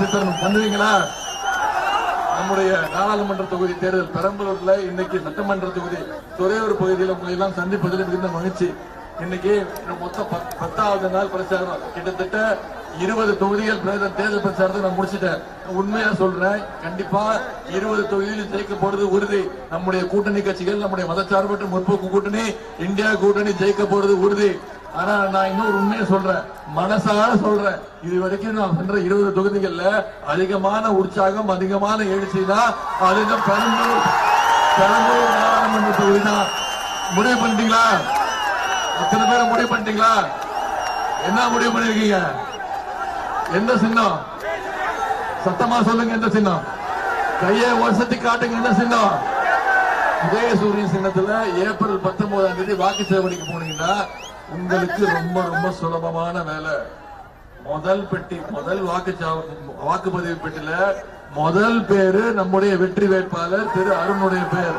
வித்தரணம் பண்ணுவீங்களா? நம்முடைய நாடாளுமன்ற தொகுதி தேர்தல் பெரம்பலூர்ல இன்னைக்கு சட்டமன்ற தொகுதி துறையூர் பகுதியில் உங்களை எல்லாம் சந்திப்பதில் மிகுந்த மகிழ்ச்சி. இன்னைக்கு மொத்தம் பத்தாவது நாள் பிரச்சாரம். கிட்டத்தட்ட இருபது தொகுதிகள் தேர்தல் பிரச்சாரத்தை நான் முடிச்சிட்டேன். உண்மையா சொல்றேன் கண்டிப்பா இருபது தொகுதியில் ஜெயிக்க போறது உறுதி. நம்முடைய கூட்டணி கட்சிகள் நம்முடைய மதச்சார்பற்ற முற்போக்கு கூட்டணி இந்தியா கூட்டணி ஜெயிக்க போறது உறுதி. ஆனா நான் இன்னொரு உண்மையை சொல்றேன். மனசார சொல்றேன். இது வரைக்கும் நான் சென்ற இருபது தொகுதிகள்ல அதிகமான உற்சாகம் அதிகமான எழுச்சினா அதுங்க பெரம்பூர் பெரம்பூர் நாடாளுமன்ற தொகுதி தான். முடிவு பண்ணிட்டீங்களா? அத்தனை பேரை முடிவு பண்ணிட்டீங்களா? என்ன முடிவு பண்ணிருக்கீங்க? எந்த சின்னம்? சத்தமா சொல்லுங்க எந்த சின்னம்? கையை வசதி காட்டுங்க என்ன சின்னம்? உதயசூரியன் சின்னத்துல ஏப்ரல் பத்தொன்பதாம் தேதி வாக்கு சேவடிக்கு போனீங்கன்னா உங்களுக்கு ரொம்ப ரொம்ப சுலபமான வேலை. முதல் பெட்டி முதல் வாக்குச்சாவடி வாக்குப்பதிவு பெட்டியில முதல் பேரு நம்முடைய வெற்றி வேட்பாளர் திரு அருணுடைய பேர்.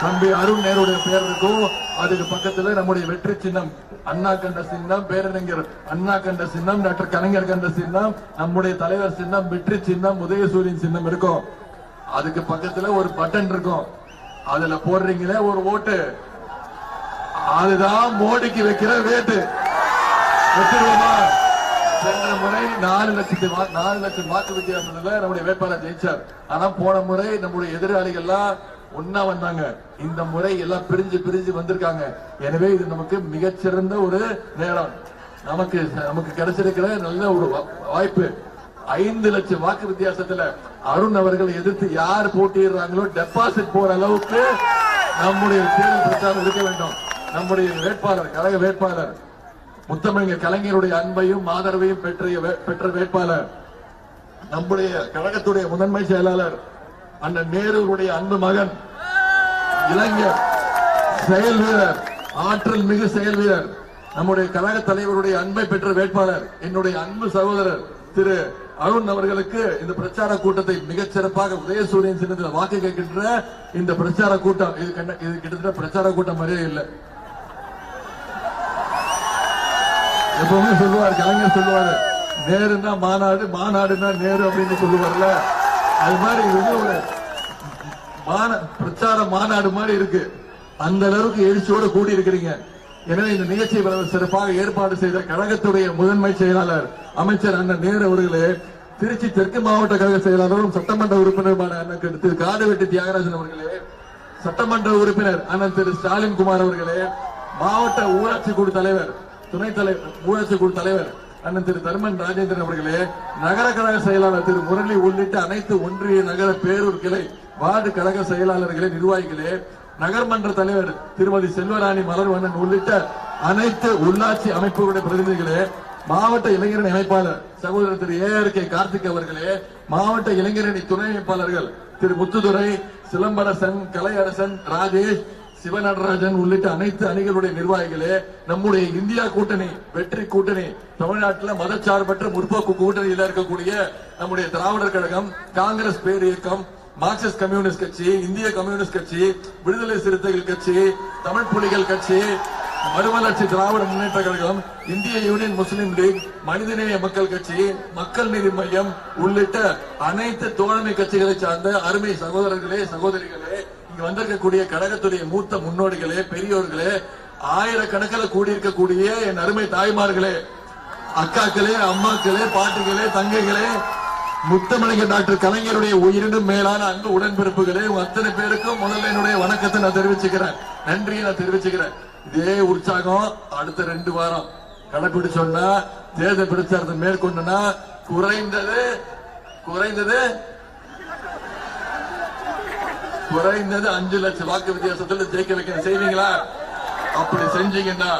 தம்பி அருண் நேருடைய பேர் இருக்கும். அதுக்கு பக்கத்துல நம்முடைய வெற்றி சின்னம் அண்ணா கண்ட சின்னம் பேரறிஞர் அண்ணா கண்ட சின்னம் டாக்டர் கலைஞர் கண்ட சின்னம் நம்முடைய தலைவர் சின்னம் வெற்றி சின்னம் உதயசூரியன் சின்னம் இருக்கும். அதுக்கு பக்கத்துல ஒரு பட்டன் இருக்கும். அதுல போடுறீங்களே ஒரு ஓட்டு. அதுதான் மோடிக்கு வைக்கிற வேட்டு வச்சிருவோமா சென்ற முறை நாலு லட்சத்து நாலு லட்சம் வாக்கு வித்தியாசத்துல நம்முடைய வேட்பாளர் ஜெயிச்சார். ஆனா போன முறை நம்முடைய எதிராளிகள்லாம் ஒன்னா வந்தாங்க. இந்த முறை எல்லாம் பிரிஞ்சு பிரிஞ்சு வந்திருக்காங்க. எனவே இது நமக்கு மிகச்சிறந்த ஒரு நேரம். நமக்கு நமக்கு கிடைச்சிருக்கிற நல்ல ஒரு வா- வாய்ப்பு. ஐந்து லட்சம் வாக்கு வித்தியாசத்துல அருண் அவர்கள் எதிர்த்து யார் போட்டிடுறாங்களோ டெபாசிட் போற அளவுக்கு நம்முடைய தேர்தல் பிரச்சாரம் இருக்க வேண்டும். நம்முடைய வேட்பாளர் கழக வேட்பாளர் முத்தமிழ் கலைஞருடைய அன்பையும் ஆதரவையும் பெற்ற வே- பெற்ற வேட்பாளர் நம்முடைய கழகத்துடைய முதன்மை செயலாளர் அண்ணன் நேருடைய அன்பு மகன் இளைஞர் செயல் வீரர் ஆற்றல் மிகு செயல் வீரர் நம்முடைய கழக தலைவருடைய அன்பை பெற்ற வேட்பாளர் என்னுடைய அன்பு சகோதரர் திரு அருண் அவர்களுக்கு இந்த பிரச்சார கூட்டத்தை மிகச் சிறப்பாக உதயசூரியன் சின்னத்தில் வாக்கு கேட்கின்ற இந்த பிரச்சார கூட்டம். இது இது கிட்டத்தட்ட பிரச்சார கூட்டம் மாதிரியே இல்லை. எப்பவுமே சொல்லுவார் கலைஞர் சொல்லுவாரு நேருன்னா மாநாடு மாநாடுன்னா நேரு அப்படின்னு சொல்லுவார்ல. அது மாதிரி இது ஒரு மான பிரச்சார மாநாடு மாதிரி இருக்கு. அந்த அளவுக்கு எழுச்சியோடு கூடி இருக்கிறீங்க எனவே இந்த நிகழ்ச்சியை இவ்வளவு சிறப்பாக ஏற்பாடு செய்த கழகத்துடைய முதன்மை செயலாளர் அமைச்சர் அண்ணன் நேரு அவர்களே திருச்சி தெற்கு மாவட்ட கழக செயலாளரும் சட்டமன்ற உறுப்பினருமான அண்ணன் திரு காடுவெட்டி தியாகராஜன் அவர்களே சட்டமன்ற உறுப்பினர் அண்ணன் திரு ஸ்டாலின் குமார் அவர்களே மாவட்ட ஊராட்சி குழு தலைவர் துணைத் தலைவர் ஊராட்சி குழு தலைவர் அண்ணன் திரு தர்மன் ராஜேந்திரன் அவர்களே நகர கழக செயலாளர் திரு முரளி உள்ளிட்ட அனைத்து ஒன்றிய நகர பேரூர் கிளை வார்டு கழக செயலாளர்களே நிர்வாகிகளே நகர்மன்ற தலைவர் திருமதி செல்வராணி மலர்வண்ணன் உள்ளிட்ட அனைத்து உள்ளாட்சி அமைப்புகளுடைய பிரதிநிதிகளே மாவட்ட இளைஞரணி அமைப்பாளர் சகோதரர் Thiru A R K Karthik அவர்களே மாவட்ட இளைஞரணி துணை அமைப்பாளர்கள் திரு முத்துதுரை சிலம்பரசன் கலையரசன் ராஜேஷ் சிவநடராஜன் உள்ளிட்ட அனைத்து அணிகளுடைய நிர்வாகிகளே நம்முடைய இந்தியா கூட்டணி வெற்றி கூட்டணி தமிழ்நாட்டில் மதச்சார்பற்ற முற்போக்கு கூட்டணியில் இருக்கக்கூடிய நம்முடைய திராவிடர் கழகம் காங்கிரஸ் பேர் இயக்கம் மார்க்சிஸ்ட் கம்யூனிஸ்ட் கட்சி இந்திய கம்யூனிஸ்ட் கட்சி விடுதலை சிறுத்தைகள் கட்சி தமிழ் புலிகள் கட்சி மறுமலர்ச்சி திராவிட முன்னேற்ற கழகம் இந்திய யூனியன் முஸ்லீம் லீக் மனிதநேய மக்கள் கட்சி மக்கள் நீதி மையம் உள்ளிட்ட அனைத்து தோழமை கட்சிகளை சார்ந்த அருமை சகோதரர்களே சகோதரிகளே இங்க வந்திருக்கக்கூடிய கழகத்துடைய மூத்த முன்னோடிகளே பெரியோர்களே ஆயிரக்கணக்கில் கூடியிருக்கக்கூடிய என் அருமை தாய்மார்களே அக்காக்களே அம்மாக்களே பாட்டுகளே தங்கைகளே முத்தமிழக டாக்டர் கலைஞருடைய உயிரினும் மேலான அன்பு உடன்பிறப்புகளே அத்தனை பேருக்கும் முதல்ல என்னுடைய வணக்கத்தை நான் தெரிவிச்சுக்கிறேன். நன்றியை நான் தெரிவிச்சுக்கிறேன். இதே உற்சாகம் அடுத்த ரெண்டு வாரம். கடைபிடிச்சோம்னா தேர்தல் பிரச்சாரத்தை மேற்கொண்டனா குறைந்தது குறைந்தது குறைந்தது அஞ்சு லட்சம் வாக்கு வித்தியாசத்தில் ஜெயிக்க வைக்க செய்வீங்களா? அப்படி செஞ்சீங்கன்னா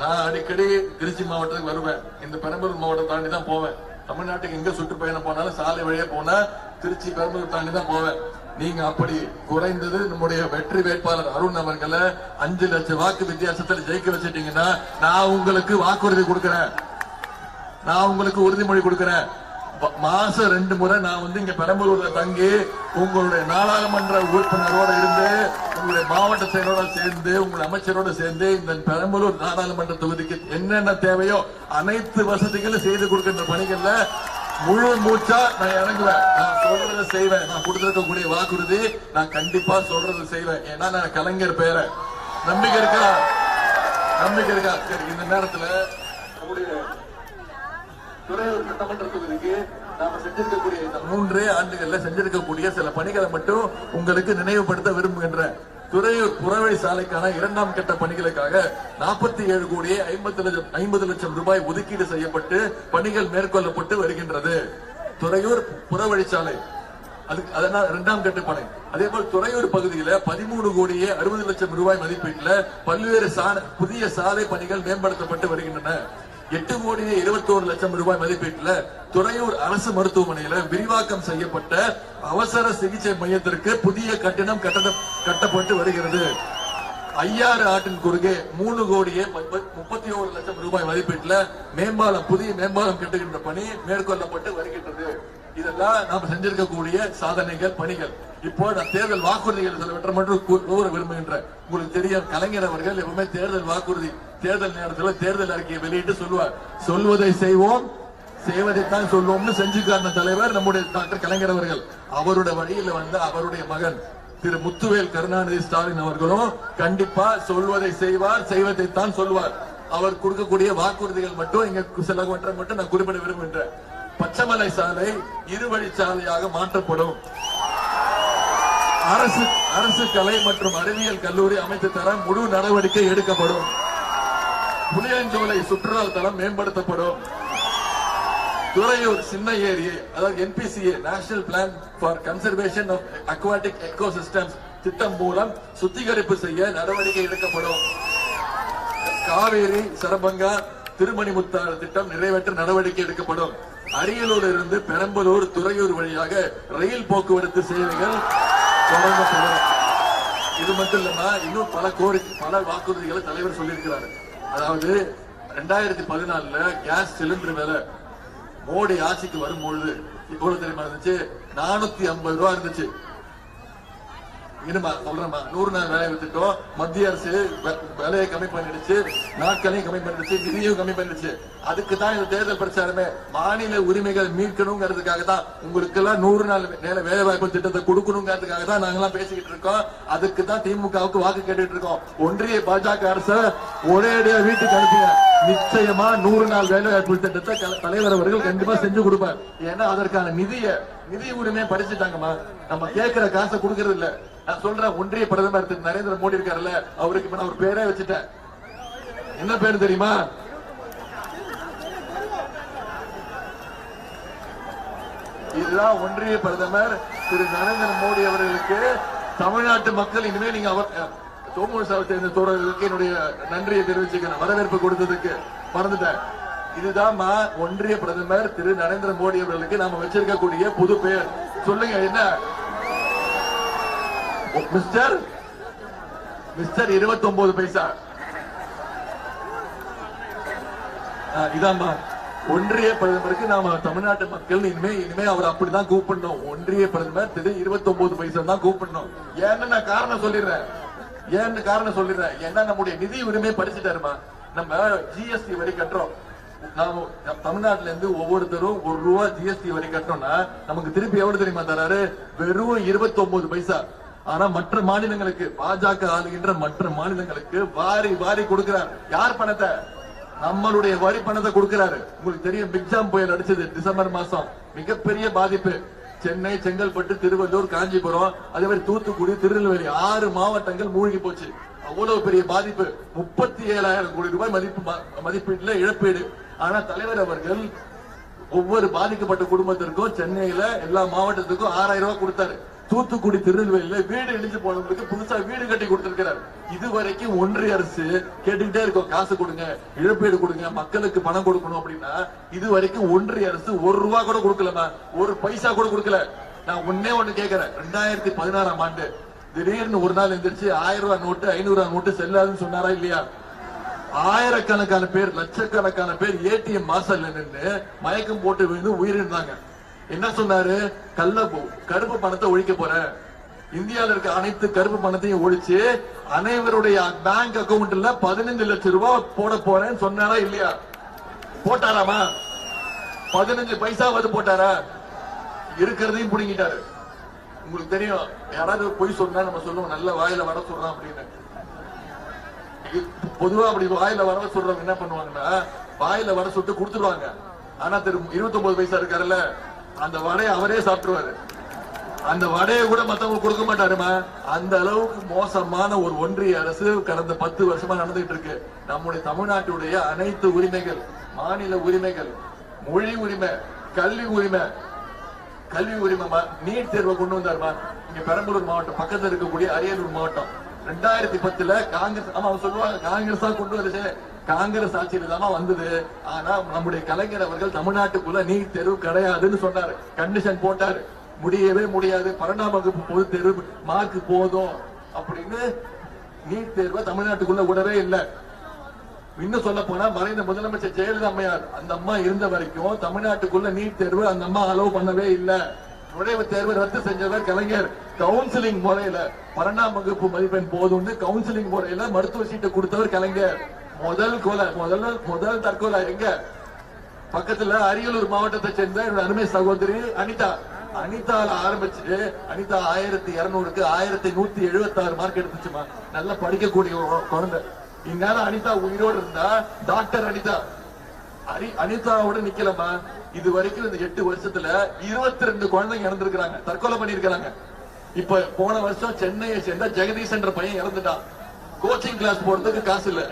நான் அடிக்கடி திருச்சி மாவட்டத்துக்கு வருவேன். இந்த பெரம்பலூர் மாவட்டம் தாண்டி தான் போவேன். தமிழ்நாட்டுக்கு எங்க சுற்றுப்பயணம் போனாலும் சாலை வழியா போனா திருச்சி பெரம்பலூர் தாண்டி தான் போவேன். நீங்க அப்படி குறைந்தது நம்முடைய வெற்றி வேட்பாளர் அருண் அவர்களை அஞ்சு லட்சம் வாக்கு வித்தியாசத்தில் ஜெயிக்க வச்சிட்டீங்கன்னா நான் உங்களுக்கு வாக்குறுதி கொடுக்கிறேன். நான் உங்களுக்கு உறுதிமொழி கொடுக்கிறேன். மாசம் ரெண்டு முறை நான் வந்து இங்க பெரம்பலூர்ல தங்கி உங்களுடைய நாடாளுமன்ற உறுப்பினரோட இருந்து உங்களுடைய மாவட்ட செயலோட சேர்ந்து உங்களுடைய அமைச்சரோட சேர்ந்து இந்த பெரம்பலூர் நாடாளுமன்ற தொகுதிக்கு என்னென்ன தேவையோ அனைத்து வசதிகளும் செய்து கொடுக்கின்ற பணிகள்ல முழு மூச்சா நான் இறங்குவேன். நான் சொல்றத செய்வேன். நான் கொடுத்திருக்கக்கூடிய வாக்குறுதி நான் கண்டிப்பா சொல்றத செய்வேன். ஏன்னா நான் கலைஞர் பேர நம்பிக்கை இருக்கா? நம்பிக்கை இருக்கா? சரி இந்த நேரத்துல துறையூர் சட்டமன்ற நாம செஞ்சிருக்கக்கூடிய இந்த மூன்றே ஆண்டுகள்ல செஞ்சிருக்கக்கூடிய சில பணிகளை மட்டும் உங்களுக்கு நினைவுபடுத்த விரும்புகின்றேன் துறையூர் புறவழி சாலைக்கான இரண்டாம் கட்ட பணிகளுக்காக நாற்பத்தி ஏழு கோடியே ஐம்பது லட்சம் ஐம்பது லட்சம் ரூபாய் ஒதுக்கீடு செய்யப்பட்டு பணிகள் மேற்கொள்ளப்பட்டு வருகின்றது. துறையூர் புறவழிச்சாலை அது அதனால் இரண்டாம் கட்ட பணி. அதே போல் துறையூர் பகுதியில பதிமூணு கோடியே அறுபது லட்சம் ரூபாய் மதிப்பீட்டில் பல்வேறு புதிய சாலை பணிகள் மேம்படுத்தப்பட்டு வருகின்றன. எட்டு கோடியே இருபத்தோரு லட்சம் ரூபாய் மதிப்பீட்டுல துறையூர் அரசு மருத்துவமனையில விரிவாக்கம் செய்யப்பட்ட அவசர சிகிச்சை மையத்திற்கு புதிய கட்டிடம் கட்டப்பட்டு வருகிறது. ஐயாறு ஆற்றின் குறுகே மூணு கோடியே முப்பத்தி ஓரு லட்சம் ரூபாய் மதிப்பீட்டுல மேம்பாலம் புதிய மேம்பாலம் கட்டுகின்ற பணி மேற்கொள்ளப்பட்டு வருகின்றது. இதெல்லாம் நாம செஞ்சிருக்கக்கூடிய சாதனைகள் பணிகள். இப்போ நான் தேர்தல் வாக்குறுதிகள் சிலவற்றை மட்டும் கூற விரும்புகின்றேன். உங்களுக்கு தெரியும் கலைஞர் அவர்கள் எப்பவுமே தேர்தல் வாக்குறுதி தேர்தல் நேரத்தில் தேர்தல் அறிக்கையை வெளியிட்டு சொல்லுவார். சொல்வதை செய்வோம் செய்வதைத்தான் சொல்லுவோம்னு செஞ்சு தலைவர் நம்முடைய டாக்டர் கலைஞர் அவர்கள். அவருடைய வழியில வந்து அவருடைய மகன் திரு முத்துவேல் கருணாநிதி ஸ்டாலின் அவர்களும் கண்டிப்பா சொல்வதை செய்வார் செய்வதைத்தான் சொல்வார். அவர் கொடுக்கக்கூடிய வாக்குறுதிகள் மட்டும் இங்க சிலவற்றை மட்டும் நான் குறிப்பிட விரும்புகின்றேன். பச்சைமலை சாலை இருவழி சாலையாக மாற்றப்படும். அரசு அரசு கலை மற்றும் அறிவியல் கல்லூரி அமைத்து தர முழு நடவடிக்கை எடுக்கப்படும். புளியஞ்சோலை சுற்றுலா தலம் மேம்படுத்தப்படும். துறையூர் சின்ன ஏரியை அதாவது NPCA national plan for conservation of aquatic ecosystems திட்டம் மூலம் சுத்திகரிப்பு செய்ய நடவடிக்கை எடுக்கப்படும். காவேரி சரபங்கா திருமணிமுத்தாறு திட்டம் நிறைவேற்ற நடவடிக்கை எடுக்கப்படும். அரியலூர் இருந்து பெரம்பலூர் துறையூர் வழியாக ரயில் போக்குவரத்து சேவைகள் தொடங்கப்படும். இது மட்டும் இல்லாம இன்னும் பல கோரிக்கை பல வாக்குறுதிகளை தலைவர் சொல்லியிருக்கிறாரு. அதாவது ரெண்டாயிரத்தி பதினாலுல கேஸ் சிலிண்டர் விலை மோடி ஆட்சிக்கு வரும்பொழுது இவ்வளவு தெரியுமா இருந்துச்சு? நானூத்தி ஐம்பது ரூபா இருந்துச்சு. இனிமா சொல்றேம்மா. நூறு நாள் வேலை வித்துட்டோம் மத்திய அரசு வே- வேலையை கம்மி பண்ணிடுச்சு. நாட்களையும் கம்மி பண்ணிடுச்சு. நிதியும் கம்மி பண்ணிடுச்சு. அதுக்கு தான் இந்த தேர்தல் பிரச்சாரமே மாநில உரிமைகள் மீட்கணுங்கிறதுக்காக தான் உங்களுக்கு எல்லாம் நூறு நாள் வேலை வேலை வாய்ப்பு திட்டத்தை கொடுக்கணுங்கிறதுக்காக தான் நாங்கெல்லாம் பேசிக்கிட்டு இருக்கோம். அதுக்கு தான் திமுகவுக்கு வாக்கு கேட்டுட்டு இருக்கோம். ஒன்றிய பாஜக அரசு ஒரேடியா வீட்டுக்கு அனுப்புங்க. நிச்சயமா நூறு நாள் வேலை வாய்ப்பு திட்டத்தை தலைவர் அவர்கள் கண்டிப்பா செஞ்சு கொடுப்பார். ஏன்னா அதற்கான நிதியை நிதி உரிமையை படிச்சுட்டாங்கம்மா நம்ம கேட்கிற காசை கொடுக்கறது இல்லை. நான் சொல்றேன் ஒன்றிய பிரதமர் திரு. நரேந்திர மோடி இருக்காருல்ல அவருக்கு இப்ப நான் ஒரு பேரே வச்சுட்டேன். என்ன பேரு தெரியுமா? இதுதான் ஒன்றிய பிரதமர் திரு. நரேந்திர மோடி அவர்களுக்கு தமிழ்நாட்டு மக்கள் இனிமே நீங்க அவர் தோமூர் சேர்ந்த தோழர்களுக்கு என்னுடைய நன்றியை தெரிவிச்சுக்கிறேன். வரவேற்பு கொடுத்ததுக்கு மறந்துட்டேன். இதுதான் ஒன்றிய பிரதமர் திரு. நரேந்திர மோடி அவர்களுக்கு நாம வச்சிருக்கக்கூடிய புது பெயர் சொல்லுங்க என்ன? மிஸ்டர் மிஸ்டர் 29 பைசா. இதாம்மா. ஒன்றிய பிரதமருக்கு நாம தமிழ்நாட்டு மக்கள் இனிமே இனிமே அவர் அப்படிதான் கூப்பிடணும். ஒன்றிய பிரதமர் திரு 29 பைசா தான் கூப்பிடணும். ஏன்னு நான் காரணம் சொல்லிடுறேன். ஏன்னு காரணம் சொல்லிடுறேன். ஏன்னா நம்முடைய நிதி உரிமை படிச்சுட்டாருமா நம்ம ஜிஎஸ்டி வரி கட்டுறோம். நாம தமிழ்நாட்டுல இருந்து ஒவ்வொருத்தரும் ஒரு ரூபா ஜிஎஸ்டி வரி கட்டணும்னா நமக்கு திருப்பி எவ்வளவு தெரியுமா தராரு? வெறும் 29 பைசா. ஆனா மற்ற மாநிலங்களுக்கு பாஜக ஆளுகின்ற மற்ற மாநிலங்களுக்கு வாரி வாரி கொடுக்கிறார். யார் பணத்தை? நம்மளுடைய வரி பணத்தை கொடுக்கிறாரு. உங்களுக்கு தெரியும் பிக்ஜாம் புயல் அடிச்சது டிசம்பர் மாசம். மிகப்பெரிய பாதிப்பு. சென்னை செங்கல்பட்டு திருவள்ளூர் காஞ்சிபுரம் அதே மாதிரி தூத்துக்குடி திருநெல்வேலி ஆறு மாவட்டங்கள் மூழ்கி போச்சு. அவ்வளவு பெரிய பாதிப்பு. முப்பத்தி ஏழாயிரம் கோடி ரூபாய் மதிப்பு மதிப்பீட்டுல இழப்பீடு. ஆனா தலைவர் அவர்கள் ஒவ்வொரு பாதிக்கப்பட்ட குடும்பத்திற்கும் சென்னையில எல்லா மாவட்டத்துக்கும் ஆறாயிரம் ரூபாய் கொடுத்தாரு. தூத்துக்குடி திருநெல்வேலியில வீடு இடிஞ்சு போனவங்களுக்கு புதுசா வீடு கட்டி கொடுத்திருக்கிறார். இதுவரைக்கும் ஒன்றிய அரசு கேட்டுக்கிட்டே இருக்கோம். காசு கொடுங்க இழப்பீடு கொடுங்க மக்களுக்கு பணம் கொடுக்கணும் அப்படின்னா இது வரைக்கும் ஒன்றிய அரசு ஒரு ரூபா கூட கொடுக்கலமா ஒரு பைசா கூட கொடுக்கல. நான் ஒன்னே ஒண்ணு கேக்குறேன். ரெண்டாயிரத்தி பதினாறாம் ஆண்டு திடீர்னு ஒரு நாள் எந்திரிச்சு ஆயிரம் ரூபாய் நோட்டு ஐநூறு ரூபாய் நோட்டு செல்லாதுன்னு சொன்னாரா இல்லையா? ஆயிரக்கணக்கான பேர் லட்சக்கணக்கான பேர் ஏடிஎம் வாசல்ல நின்று மயக்கம் போட்டு விழுந்து உயிரிழந்தாங்க. என்ன சொன்னாரு? கள்ள கருப்பு பணத்தை ஒழிக்க போறேன் இந்தியால இருக்க அனைத்து கருப்பு பணத்தையும் ஒழிச்சு அனைவருடைய பேங்க் அக்கவுண்ட்ல பதினஞ்சு லட்சம் ரூபாய் போட போறேன்னு சொன்னாரா இல்லையா? போட்டாராமா? பதினஞ்சு பைசாவது போட்டாரா? இருக்கிறதையும் புடுங்கிட்டாரு. உங்களுக்கு தெரியும் யாராவது பொய் சொன்னா நம்ம சொல்லுவோம் நல்ல வாயில வர சொல்றோம் அப்படின்னு. பொதுவா அப்படி வாயில வர சொல்றவங்க என்ன பண்ணுவாங்கன்னா வாயில வர சொல்லிட்டு கொடுத்துருவாங்க. ஆனா திரு இருபத்தி ஒன்பது பைசா இருக்காருல்ல அந்த வடையை அவரே சாப்பிட்டுருவாரு. அந்த வடையை கூட மத்தவங்க கொடுக்க மாட்டாருமா? அந்த அளவுக்கு மோசமான ஒரு ஒன்றிய அரசு கடந்த பத்து வருஷமா நடந்துகிட்டு இருக்கு. நம்முடைய தமிழ்நாட்டுடைய அனைத்து உரிமைகள் மாநில உரிமைகள் மொழி உரிமை கல்வி உரிமை கல்வி உரிமை நீட் தேர்வை கொண்டு வந்தாருமா? இங்க பெரம்பலூர் மாவட்டம் பக்கத்துல இருக்கக்கூடிய அரியலூர் மாவட்டம். ரெண்டாயிரத்தி பத்துல காங்கிரஸ் ஆமா அவங்க சொல்லுவாங்க காங்கிரஸ் தான் கொண்டு வந்துச்சு காங்கிரஸ் ஆட்சியில தானே வந்தது. ஆனா நம்முடைய கலைஞர் அவர்கள் தமிழ்நாட்டுக்குள்ள நீட் தேர்வு கிடையாதுன்னு சொன்னாரு. கண்டிஷன் போட்டாரு. முடியவே முடியாது. பன்னெண்டாம் வகுப்பு பொது தேர்வு மார்க் போதும் அப்படின்னு நீட் தேர்வை தமிழ்நாட்டுக்குள்ள விடவே இல்லை. இன்னும் சொல்ல போனா மறைந்த முதலமைச்சர் ஜெயலலிதா அம்மையார் அந்த அம்மா இருந்த வரைக்கும் தமிழ்நாட்டுக்குள்ள நீட் தேர்வு அந்த அம்மா அலோவ் பண்ணவே இல்ல. நுழைவு தேர்வு ரத்து செஞ்சவர் கலைஞர். கவுன்சிலிங் முறையில பன்னெண்டாம் வகுப்பு மதிப்பெண் போதும்னு கவுன்சிலிங் முறையில மருத்துவ சீட்டை கொடுத்தவர் கலைஞர். முதல் கொலை முதல்ல முதல் தற்கொலை. எங்க? பக்கத்துல அரியலூர் மாவட்டத்தை சேர்ந்த என்னோட அருமை சகோதரி அனிதா. அனிதால ஆரம்பிச்சு அனிதா ஆயிரத்தி இருநூறுக்கு ஆயிரத்தி நூத்தி எழுபத்தி ஆறு மார்க் எடுத்துச்சுமா. நல்லா படிக்கக்கூடிய ஒரு குழந்தை. இந்நேரம் அனிதா உயிரோடு இருந்தா டாக்டர் அனிதா. அனி அனிதாவோட நிக்கலமா இது வரைக்கும் இந்த எட்டு வருஷத்துல இருபத்தி ரெண்டு குழந்தைங்க இறந்துருக்காங்க தற்கொலை பண்ணிருக்காங்க இப்ப போன வருஷம் சென்னையை சேர்ந்த ஜெகதீஷ் என்ற பையன் இறந்துட்டான். கோச்சிங் கிளாஸ் போறதுக்கு காசு இல்ல.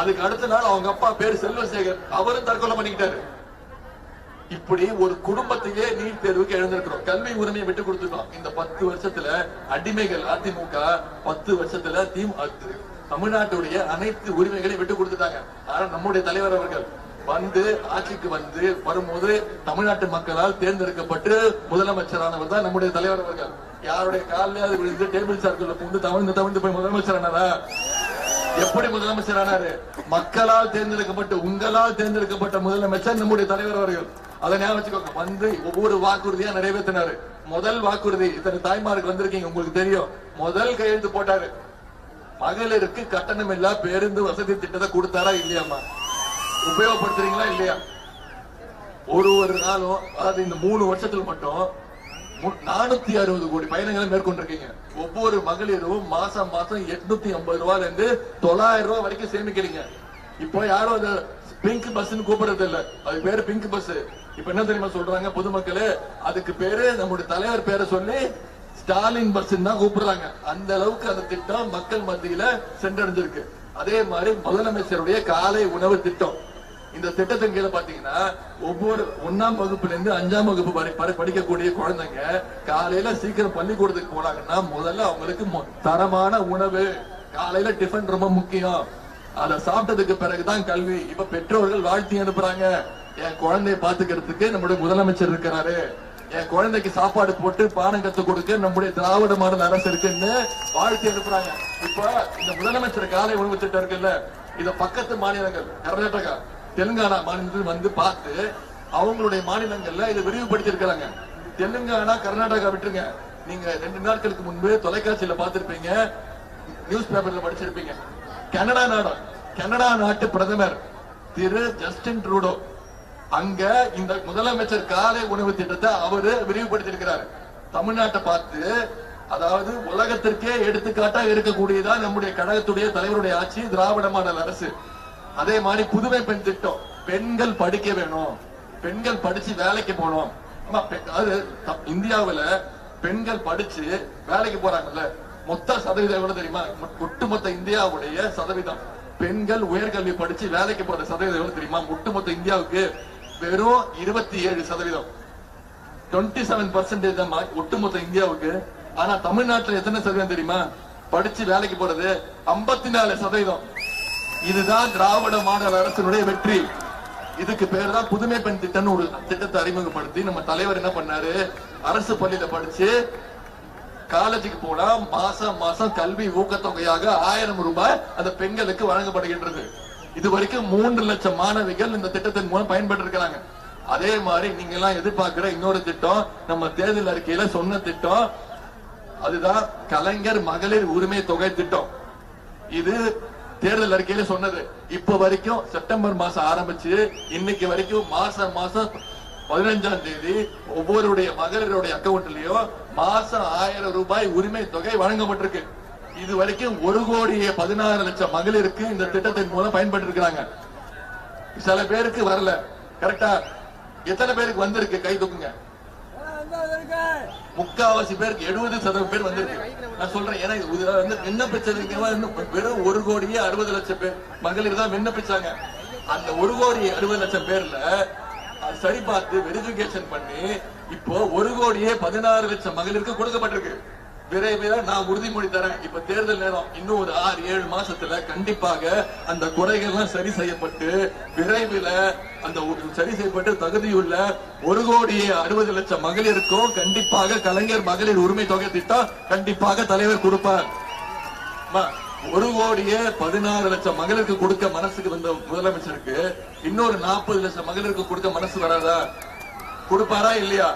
அதுக்கு அடுத்த நாள் அவங்க அப்பா பேர் செல்வசேகர். அவரும் தற்கொலை பண்ணிக்கிட்டாரு. இப்படி ஒரு குடும்பத்தையே நீட் தேர்வுக்கு எழுந்திருக்கிறோம் கல்வி உரிமையை விட்டு கொடுத்துருக்கோம் இந்த பத்து வருஷத்துல அடிமைகள் அதிமுக பத்து வருஷத்துல திமுக தமிழ்நாட்டுடைய அனைத்து உரிமைகளையும் விட்டு கொடுத்துட்டாங்க. ஆனா நம்முடைய தலைவர் அவர்கள். வந்து ஆட்சிக்கு வந்து வரும்போது தமிழ்நாட்டு மக்களால் தேர்ந்தெடுக்கப்பட்டு முதலமைச்சரானவர் தான் நம்முடைய தலைவர் அவர்கள். யாருடைய காலையாவது விழுந்து டேபிள் சார்க்குள்ள புகுந்து தமிழ்ந்து தமிழ்ந்து போய் முதலமைச்சரானதா எப்படி முதலமைச்சர் ஆனாரு? மக்களால் தேர்ந்தெடுக்கப்பட்ட உங்களால் தேர்ந்தெடுக்கப்பட்ட முதலமைச்சர் நம்முடைய தலைவர் அவர்கள். அதை ஞாபகம் வச்சுக்கோங்க. வந்து ஒவ்வொரு வாக்குறுதியா நிறைவேற்றினாரு. முதல் வாக்குறுதி இத்தனை தாய்மாருக்கு வந்திருக்கீங்க உங்களுக்கு தெரியும். முதல் கையெழுத்து போட்டாரு. மகளிருக்கு கட்டணம் இல்ல பேருந்து வசதி திட்டத்தை கொடுத்தாரா இல்லையாமா உபயோகப்படுத்துறீங்களா இல்லையா? ஒரு ஒரு நாளும் அதாவது இந்த மூணு வருஷத்துல மட்டும் நானூத்தி அறுபது கோடி பயணங்களை மேற்கொண்டிருக்கீங்க. ஒவ்வொரு மகளிரும் மாசம் மாசம் எட்நூத்தி ஐம்பது ரூபாயில இருந்து தொள்ளாயிரம் ரூபாய் வரைக்கும் சேமிக்கிறீங்க. இப்போ யாரும் அது பிங்க் பஸ்ன்னு கூப்பிடுறது இல்ல அது பேரு பிங்க் பஸ் இப்ப என்ன தெரியுமா சொல்றாங்க பொதுமக்களே? அதுக்கு பேரு நம்முடைய தலைவர் பேரை சொல்லி ஸ்டாலின் பஸ் தான் கூப்பிடுறாங்க. அந்த அளவுக்கு அந்த திட்டம் மக்கள் மத்தியில சென்றடைஞ்சிருக்கு. அதே மாதிரி முதலமைச்சருடைய காலை உணவு திட்டம். இந்த திட்டத்தின் கீழே பாத்தீங்கன்னா ஒவ்வொரு ஒன்னாம் வகுப்புல இருந்து அஞ்சாம் வகுப்பு வரை படிக்கக்கூடிய குழந்தைங்க காலையில சீக்கிரம் பள்ளிக்கூடத்துக்கு போனாங்கன்னா முதல்ல அவங்களுக்கு மொ- தரமான உணவு. காலையில டிஃபன் ரொம்ப முக்கியம். அதை சாப்பிட்டதுக்கு பிறகுதான் கல்வி. இப்ப பெற்றோர்கள் வாழ்த்தி அனுப்புறாங்க. என் குழந்தைய பாத்துக்கிறதுக்கு நம்முடைய முதலமைச்சர் இருக்கிறாரு. என் குழந்தைக்கு சாப்பாடு போட்டு பானம் கத்து கொடுக்க நம்முடைய திராவிட மாடல் அரசு இருக்குன்னு வாழ்த்தி அனுப்புறாங்க. இப்ப இந்த முதலமைச்சர் காலை உணவு திட்டம் இருக்குல்ல இத பக்கத்து மாநிலங்கள் கர்நாடகா தெலுங்கானா மாநிலத்தில் வந்து பார்த்து அவங்களுடைய மாநிலங்கள்ல இதை விரிவுபடுத்திருக்கிறாங்க தெலுங்கானா கர்நாடகா விட்டுருங்க. நீங்க ரெண்டு நாட்களுக்கு முன்பு தொலைக்காட்சியில பார்த்திருப்பீங்க. நியூஸ் பேப்பர்ல படிச்சிருப்பீங்க. கனடா நாடு கனடா நாட்டு பிரதமர் திரு ஜஸ்டின் ட்ரூடோ. அங்க இந்த முதலமைச்சர் காலை உணவு திட்டத்தை அவரு விரிவுபடுத்தியிருக்கிறாரு. தமிழ்நாட்டை பார்த்து அதாவது உலகத்திற்கே எடுத்துக்காட்டா இருக்கக்கூடியதா நம்முடைய கழகத்துடைய தலைவருடைய ஆட்சி திராவிட மாடல் அரசு. அதே மாதிரி புதுமை பெண் திட்டம். பெண்கள் படிக்க வேணும். பெண்கள் படிச்சு வேலைக்கு போகணும். ஆமா, பெ- அதாவது பெண்கள் படிச்சு வேலைக்கு போறாங்கல்ல. மொத்த சதவீதம் எவ்வளவு தெரியுமா? ஒட்டுமொத்த இந்தியாவுடைய சதவீதம். பெண்கள் உயர்கல்வி படிச்சு வேலைக்கு போற சதவீதம் எவ்வளவு தெரியுமா? ஒட்டுமொத்த இந்தியாவுக்கு வெறும் இருபத்தி ஏழு சதவீதம். டுவெண்ட்டி செவன் பர்சன்டேஜ் தான் ஒட்டுமொத்த இந்தியாவுக்கு. ஆனா தமிழ்நாட்டுல எத்தனை சதவீதம் தெரியுமா? படிச்சு வேலைக்கு போறது 54% நாலு சதவீதம். இதுதான் திராவிட மாடல் அரசினுடைய வெற்றி. இதுக்கு பேர் தான் புதுமை பெண் திட்டம்னு ஒரு திட்டத்தை அறிமுகப்படுத்தி நம்ம தலைவர் என்ன பண்ணாரு? அரசு பள்ளியில படிச்சு காலேஜுக்கு போனா மாசம் மாசம் கல்வி ஊக்கத்தொகையாக ஆயிரம் ரூபாய் அந்த பெண்களுக்கு வழங்கப்படுகின்றது. இது வரைக்கும் மூன்று லட்சம் மாணவிகள் இந்த திட்டத்தின் மூலம் பயன்பட்டு இருக்கிறாங்க அதே மாதிரி நீங்க எல்லாம் எதிர்பார்க்கிற இன்னொரு திட்டம் நம்ம தேர்தல் அறிக்கையில சொன்ன திட்டம் அதுதான் கலைஞர் மகளிர் உரிமை தொகை திட்டம். இது தேர்தல் அறிக்கையில சொன்னது. இப்ப வரைக்கும் செப்டம்பர் மாசம் ஆரம்பிச்சு இன்னைக்கு வரைக்கும் மாசம் மாசம் பதினஞ்சாம் தேதி ஒவ்வொருடைய மகளிருடைய அக்கவுண்ட்லயும் மாசம் ஆயிரம் ரூபாய் உரிமை தொகை வழங்கப்பட்டிருக்கு. இது வரைக்கும் ஒரு கோடியே பதினாறு லட்சம் மகளிருக்கு இந்த திட்டத்தின் மூலம் பயன்பட்டு இருக்கிறாங்க சில பேருக்கு வரல. கரெக்டா? எத்தனை பேருக்கு வந்திருக்கு? கை தூக்குங்க. முக்காவாசி பேருக்கு எழுபது சதவீதம் பேர் வந்திருக்கு. நான் சொல்றேன். ஏன்னா இதுல வந்து விண்ணப்பிச்சதுக்கு வெறும் ஒரு கோடியே அறுபது லட்சம் பேர். மகளிர் தான் விண்ணப்பிச்சாங்க அந்த ஒரு கோடி அறுபது லட்சம் பேர்ல அது சரி பார்த்து வெரிபிகேஷன் பண்ணி இப்போ ஒரு கோடியே பதினாறு லட்சம் மகளிருக்கு கொடுக்கப்பட்டிருக்கு. விரைவில் நான் உறுதிமொழி தரேன். இப்ப தேர்தல் நேரம் இன்னும் ஒரு ஆறு ஏழு மாசத்துல கண்டிப்பாக அந்த குறைகள்லாம் சரி செய்யப்பட்டு விரைவில் அந்த சரி செய்யப்பட்டு தகுதியுள்ள ஒரு கோடியே அறுபது லட்சம் மகளிருக்கும் கண்டிப்பாக கலைஞர் மகளிர் உரிமை தொகை திட்டம் கண்டிப்பாக தலைவர் கொடுப்பார். ஒரு கோடியே பதினாறு லட்சம் மகளிருக்கு கொடுக்க மனசுக்கு வந்த முதலமைச்சருக்கு இன்னொரு நாற்பது லட்சம் மகளிருக்கு கொடுக்க மனசு வராதா? கொடுப்பாரா இல்லையா?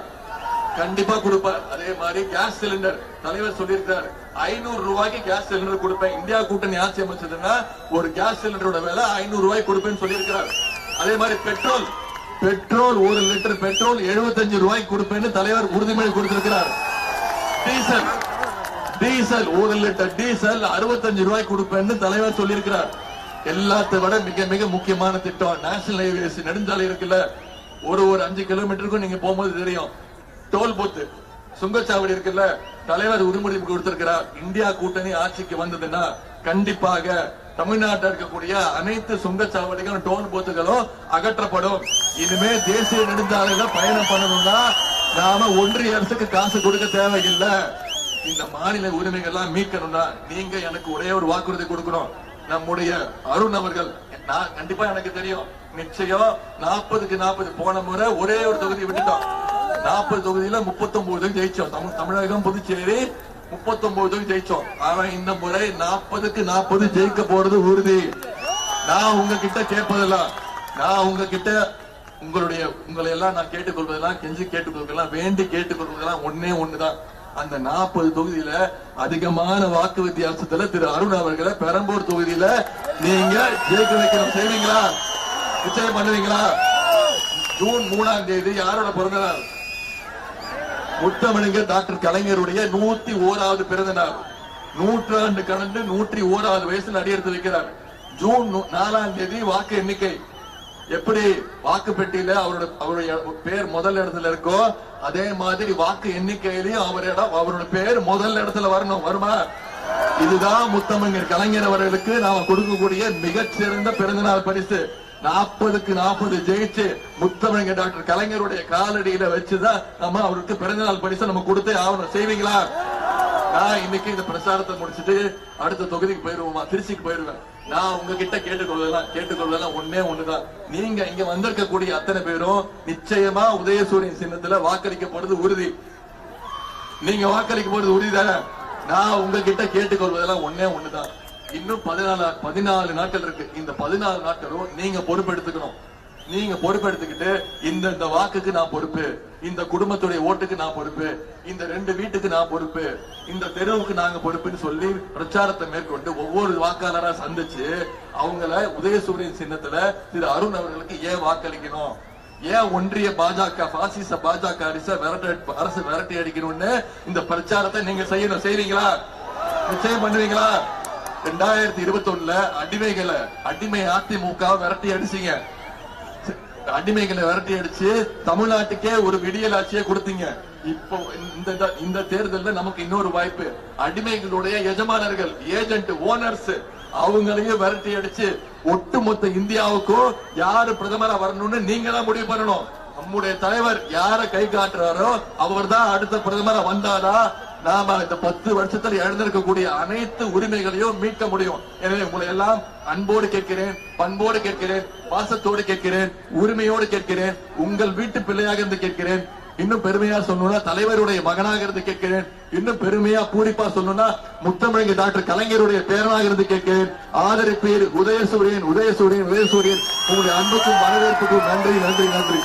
கண்டிப்பா கொடுப்பார் அதே மாதிரி கேஸ் சிலிண்டர் தலைவர் சொல்லியிருக்காரு ஐநூறு ரூபாய்க்கு கேஸ் சிலிண்டர் கொடுப்பேன். இந்தியா கூட்டணி ஆட்சி அமைச்சதுன்னா ஒரு கேஸ் சிலிண்டரோட விலை ஐநூறு ரூபாய் கொடுப்பேன்னு சொல்லியிருக்கிறார். அதே மாதிரி பெட்ரோல் பெட்ரோல் ஒரு லிட்டர் பெட்ரோல் 75 ரூபாய்க்கு கொடுப்பேன்னு தலைவர் உறுதிமொழி கொடுத்திருக்கிறார். டீசல் டீசல் ஒரு லிட்டர் டீசல் 65 ரூபாய் கொடுப்பேன்னு தலைவர் சொல்லியிருக்கிறார். எல்லாத்தை விட மிக மிக முக்கியமான திட்டம். நேஷனல் ஹைவேஸ் நெடுஞ்சாலை இருக்குல்ல. ஒரு ஒரு அஞ்சு கிலோமீட்டருக்கும் நீங்க போகும்போது தெரியும். டோல் பூத்து. சுங்கச்சாவடி இருக்குல்ல? தலைவர் உரிமொழி கொடுத்திருக்கிறார். இந்தியா கூட்டணி ஆட்சிக்கு வந்ததுன்னா கண்டிப்பாக தமிழ்நாட்டில் இருக்கக்கூடிய அனைத்து சுங்கச்சாவடிகளும் டோல் பூத்துகளும் அகற்றப்படும். இனிமே தேசிய நெடுஞ்சாலையில பயணம் பண்ணணும்னா நாம ஒன்றிய அரசுக்கு காசு கொடுக்க தேவையில்லை. இந்த மாநில உரிமைகள்லாம் மீட்கணும்னா நீங்க எனக்கு ஒரே ஒரு வாக்குறுதி கொடுக்கணும். நம்முடைய அருண் அவர்கள் நான் கண்டிப்பா எனக்கு தெரியும். நிச்சயம் நாற்பதுக்கு நாற்பது போன முறை ஒரே ஒரு தொகுதி விட்டுட்டோம். நாற்பது தொகுதியில முப்பத்தொன்பது தொகுதி ஜெயிச்சோம். தமிழ் தமிழகம் புதுச்சேரி முப்பத்தொன்பது தொகுதி ஜெயிச்சோம். ஆனா இந்த முறை நாற்பதுக்கு நாற்பது ஜெயிக்க போறது உறுதி. நான் உங்ககிட்ட கேட்பதெல்லாம் நான் உங்ககிட்ட உங்களுடைய உங்களை எல்லாம் நான் கேட்டுக்கொள்வதெல்லாம் கெஞ்சி கேட்டுக்கொள்வதெல்லாம் வேண்டி கேட்டுக்கொள்வதெல்லாம் ஒன்னே ஒண்ணுதான். அந்த நாற்பது தொகுதியில அதிகமான வாக்கு வித்தியாசத்துல திரு அருண் அவர்களை பெரம்பூர் தொகுதியில நீங்க ஜெயிக்க வைக்கணும் செய்வீங்களா? நிச்சயம் பண்ணுவீங்களா? ஜூன் மூணாம் தேதி யாரோட பிறந்த நாள் முத்தமிழுங்க டாக்டர் கலைஞருடைய நூத்தி ஓராவது பிறந்த நாள். நூற்றாண்டு கடந்து நூற்றி ஓராவது வயசுல அடியெடுத்து வைக்கிறார். ஜூன் நாலாம் தேதி வாக்கு எண்ணிக்கை. எப்படி? வாக்கு பெட்டியில அவரோட அவருடைய பேர் முதல் இடத்துல இருக்கோ அதே மாதிரி வாக்கு எண்ணிக்கையிலையும் அவரோட அவரோட பேர் முதல் இடத்துல வரணும். வருமா? இதுதான் முத்தமிழர் கலைஞர் அவர்களுக்கு நாம கொடுக்கக்கூடிய மிகச்சிறந்த பிறந்தநாள் பரிசு. நாற்பதுக்கு நாற்பது ஜெயிச்சு முத்தமிழங்க டாக்டர் கலைஞருடைய காலடியில வச்சுதான் நம்ம அவருக்கு பிறந்தநாள் பரிசு நம்ம கொடுத்தே ஆகணும். செய்வீங்களா? நான் இன்னைக்கு இந்த பிரச்சாரத்தை முடிச்சிட்டு அடுத்த தொகுதிக்கு போயிருவோமா? திருச்சிக்கு போயிருவேன். நான் உங்ககிட்ட கேட்டுக்கொள்ளலாம் கேட்டுக்கொள்ளலாம் ஒண்ணே ஒண்ணுதான். நீங்க இங்க வந்திருக்கக்கூடிய அத்தனை பேரும் நிச்சயமா உதயசூரியன் சின்னத்துல வாக்களிக்க போறது உறுதி. நீங்க வாக்களிக்க போறது உறுதிதானே? நான் உங்ககிட்ட கேட்டுக்கொள்வதெல்லாம் ஒண்ணே ஒண்ணுதான். இன்னும் பதினாலு பதினாலு நாட்கள் இருக்கு. இந்த பதினாலு நாட்களும் நீங்க பொறுப்பெடுத்துக்கணும். நீங்க பொறுப்பெடுத்துக்கிட்டு இந்த இந்த வாக்குக்கு நான் பொறுப்பு. இந்த குடும்பத்துடைய ஓட்டுக்கு நான் பொறுப்பு. இந்த ரெண்டு வீட்டுக்கு நான் பொறுப்பு. இந்த தெருவுக்கு நாங்க பொறுப்புன்னு சொல்லி பிரச்சாரத்தை மேற்கொண்டு ஒவ்வொரு வாக்காளரா சந்திச்சு அவங்கள உதயசூரியன் சின்னத்துல திரு அருண் அவர்களுக்கு ஏன் வாக்களிக்கணும்? ஏன் ஒன்றிய பாஜக பாசிச பாஜக அரச விரட்ட அரசு விரட்டி அடிக்கணும்னு இந்த பிரச்சாரத்தை நீங்க செய்யணும். செய்வீங்களா? நிச்சயம் பண்ணுவீங்களா? ரெண்டாயிரத்தி இருபத்தி ஒண்ணுல அடிமைகளை அடிமை அதிமுக விரட்டி அடிச்சீங்க. அடிமைகளை விரட்டி அடிச்சு தமிழ்நாட்டுக்கே ஒரு விடியல் ஆட்சியை கொடுத்தீங்க. இப்போ இந்த இந்த- இந்த நமக்கு இன்னொரு வாய்ப்பு. அடிமைகளுடைய எஜமானர்கள் ஏஜென்ட் ஓனர்ஸ் அவங்களையும் விரட்டி அடிச்சு ஒட்டுமொத்த இந்தியாவுக்கும் யாரு பிரதமரா வரணும்னு நீங்க தான் முடிவு பண்ணணும். நம்முடைய தலைவர் யார கை காட்டுறாரோ அவர் தான் அடுத்த பிரதமரா வந்தாரா நாம இந்த பத்து வருஷத்துல இழந்திருக்கக்கூடிய அனைத்து உரிமைகளையும் மீட்க முடியும். எனவே உங்களை எல்லாம் அன்போடு கேட்கிறேன் பண்போடு கேட்கிறேன் பாசத்தோடு கேட்கிறேன் உரிமையோடு கேட்கிறேன் உங்கள் வீட்டு பிள்ளையாக இருந்து கேட்கிறேன். இன்னும் பெருமையா சொல்லணும்னா தலைவருடைய மகனாக இருந்து கேட்கிறேன். இன்னும் பெருமையா பூரிப்பா சொல்லணும்னா முத்தமிழங்க டாக்டர் கலைஞருடைய பேரனாக இருந்து கேட்கிறேன். ஆதரிப்பீர் உதயசூரியன் உதயசூரியன் உதயசூரியன். உங்களுடைய அன்புக்கும் வரவேற்புக்கும் நன்றி நன்றி நன்றி.